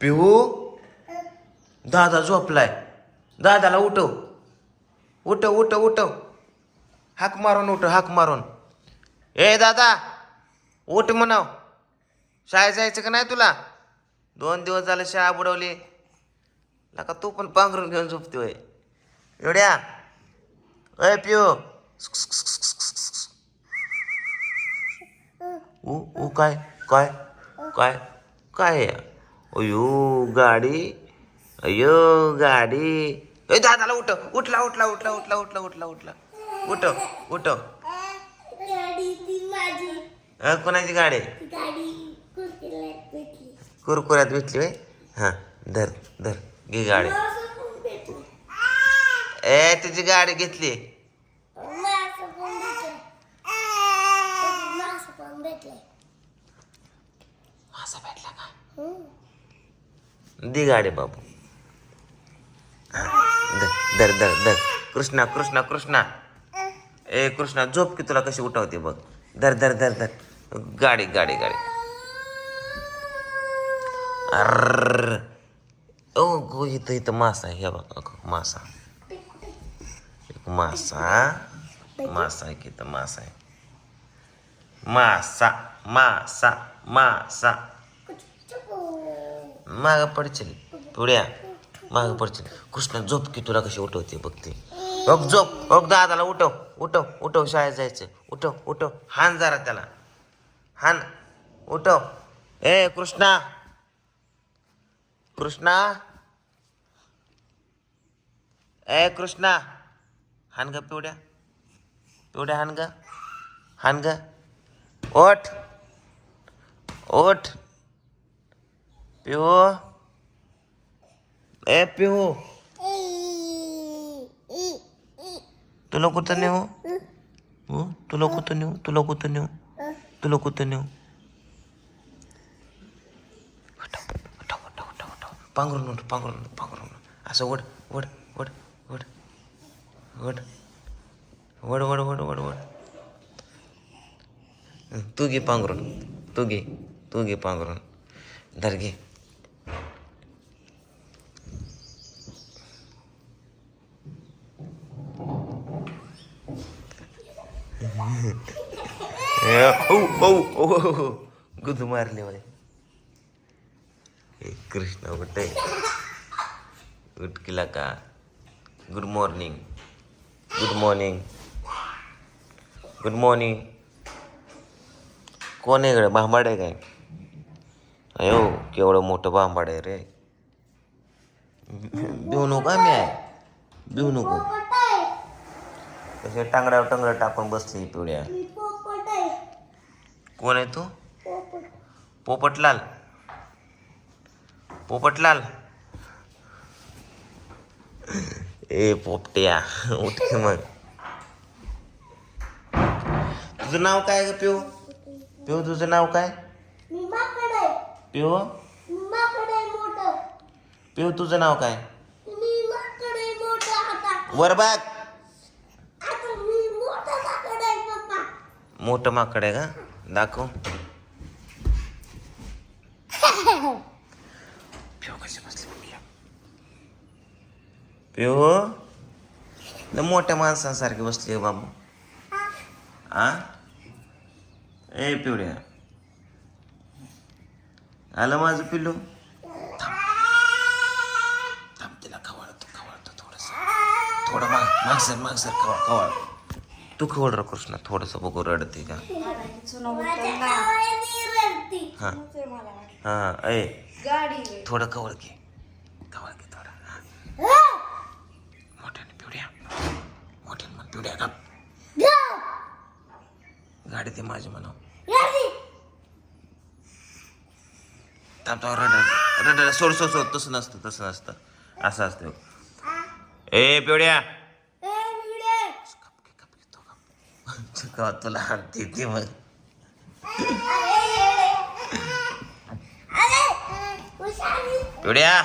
पिहू. दादा झोपलाय. दादाला उठव. उठव उठव उठव. हाक मारून उठव हाक मारून. ए दादा उठ म्हणाव. शाळेत जायचं का नाही तुला? दोन दिवस झाले शाळा बुडवली. नका तू पण पांघरून घेऊन झोपतोय एवढ्या? अय पिओ ऊ ऊ काय? काय? काय? काय? अयो गाडी. अयो गाडी. ए दादाला उठ उठला उठला उठला उठला उठला उठला उठला. उठ उठ. अ, कोणाची गाडी? भेटली कुरकुऱ्यात भेटली बाई हां धर धर घे गाडी. ए तुझी गाडी घेतली मासं पण भेटलं मासं पण भेटलंय असा भेटला का हम्म. दे गाडी बाबू. धर धर धर धर. कृष्णा कृष्णा कृष्णा. ए कृष्णा झोप की तुला कशी उठवते बघ. धर धर धर धर. गाडी गाडी गाडी. अर ओ गो इथं इथं मासा आहे. हे बघ मासा. एक मासा. मासा आहे की इथं मासा आहे. मासा मासा मासा. माग पडशील. पुढ्या माग पडशील. कृष्णा झोप की तुला कशी उठवते बघते बघ झोप. बघ दादाला उठव. उठव. उठव शाळेत जायचं. उठव उठव. हान जरा त्याला. हान. उठव. ए कृष्णा. कृष्णा. ए कृष्णा. हान ग पिवड्या. पिवड्या हान ग. हान ग. ओठ. ओठ. पिहू। ए पिहू। तुला कुठं नेऊ। हो? तुला कुठं नेऊ तुला कुठं नेऊ तुला कुठं नेऊ। उठव, उठव, उठव, पांघरून उठ पांघरून उठ, पांघरून असं वड वड वड वड वड वड वड वड वड वड तू घे पांघरून तू घे तू घे पांघरून. धर घे. गुद మారలే కృష్ణ ఒకటే ఉట్కిలాక good good morning good morning कोण आहे इकडे? भांबाड आहे काय? अयो, केवढं मोठं भांबाड आहे रे. भिवू नको आम्ही आहे भिवू नको. कसे टांगड्यावर टांगड्या टाकून बसली पिवळ्या कोण आहे तू? पोपटलाल. पोपटलाल. ए पोपट्या उठ मग. तुझं नाव काय ग पिऊ? पिऊ तुझं नाव काय? पिऊ? पिऊ तुझं नाव काय? वरबाग मोठं माकड आहे का? दाखव. पिऊ कशी बसली लय मोठ्या माणसांसारखी बसली बाबू. आ? ए पिवड्या. आलं माझं पिल्लू? थांब तिला खवळतो खवळतो थोडस. थोडं माग माग सर माग सर खवळ खवळ. तू खवळ र कृष्ण थोडस बघू रडते का? माझ्या गावाने हा. हा ए. थोडं कवळ घे. कवळ घे थोडं. हा. मोठ्याने पिवड्या मोठ्याने म्हण पिवड्या का गाडी ते माझी म्हणाव रडती. थांब रड रड. सोड सोड सोड. तसं नसतं तसं नसतं. असं असतं. ए पिवड्या का तुला आणते ते मग. पिढ्या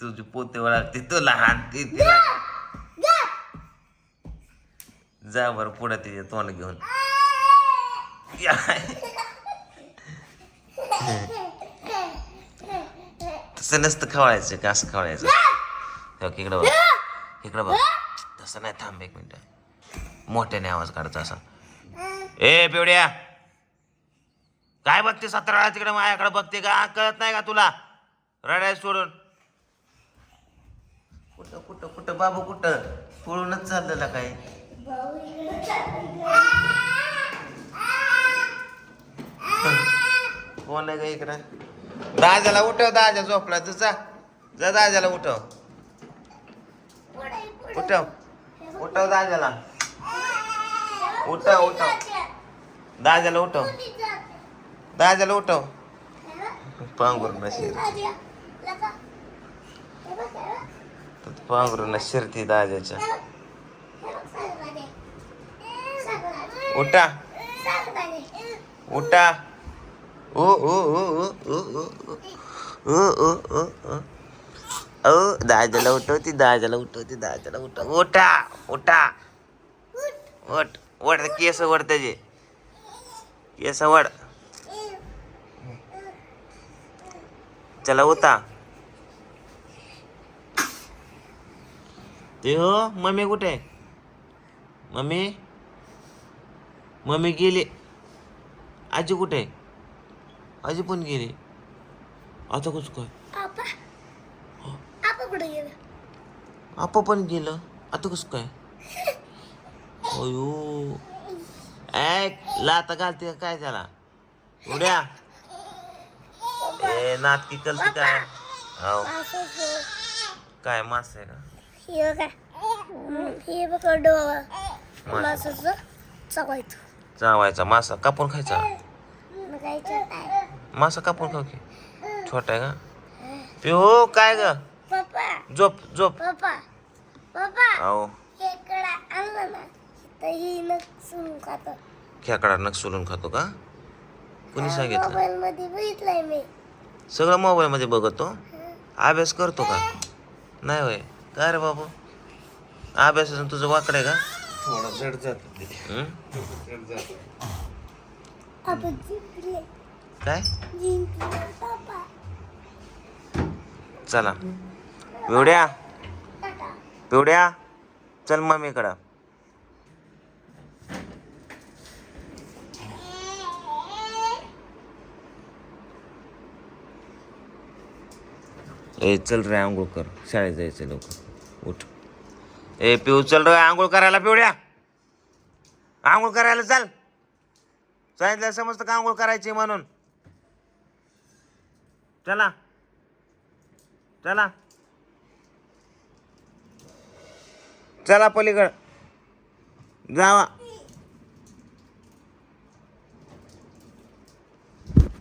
तुझी पोते ओळखते तुला हाणते तिला जा बर पुढे तिचे तोंड घेऊन. तसं नसतं खवळायचं का असं खवळायचं? हो, इकडं बघ. इकडं बघ. तसं नाही थांब एक मिनिट. मोठ्याने आवाज काढायचा असा. ए पिवड्या. काय बघते सतरा तिकडे माझ्याकडे बघते का? कळत नाही का तुला? रडाय सोडून. कुठं कुठं कुठं? बाबू कुठं? पळूनच चाललेला काय? चालला. कोण आहे का इकडं? दाजाला उठव दाजा झोपला तुझा. जा जा दाजाला उठव. उठव. उठव दाजाला उठव उठव. दाजाला उठव. दाजाला उठव. पांघरून शिरती पांघरून शिरती दाजाच्या उठा. उठा. ओ ओ ओ ओ ओ ओ ओ ओ ओ ओ ओ दाजाला उठवती दाजाला उठवती दाजाला उठव उठा उठा वट वड केस वड त्याचे केस वड चला होता ते हो मम्मी कुठे मम्मी मम्मी गेली आजी कुठे आजी पण गेली. आता कसं काय? आपा. आपा कुठे गेला? आपा पण गेलं. आता कसं काय? अयो. ऐक लाता घालते काय त्याला? उड्या. ए नाटकी कलती काय? हो. काय मास आहे का? हे बघा. हे बघा डोळा. मास. मासाचं चवायचं. चावायचा मासा. कापून खायचा? काय काय मासा कापून खाऊ की. छोटा आहे का? पिहो काय ग? झोप झोप. अहो हे ही खेकडा नक सोलून खातो का? कुणी सांगितलं? मोबाईल मध्ये सगळं बघतो? अभ्यास करतो का? नाही होय. काय रे बाबू? अभ्यासाचं तुझं वाकड आहे का? थोडा जड जात. काय? चला. पिवड्या. पिवड्या. चल मम्मीकडं ए चल रे आंघोळ कर. शाळेत जायचं लवकर. उठ. ए पिऊ चल रे आंघोळ करायला पिवड्या. आंघोळ करायला चल. सांगितलं समजतं का आंघोळ करायची म्हणून? चला. चला. चला पलीकड. जावा.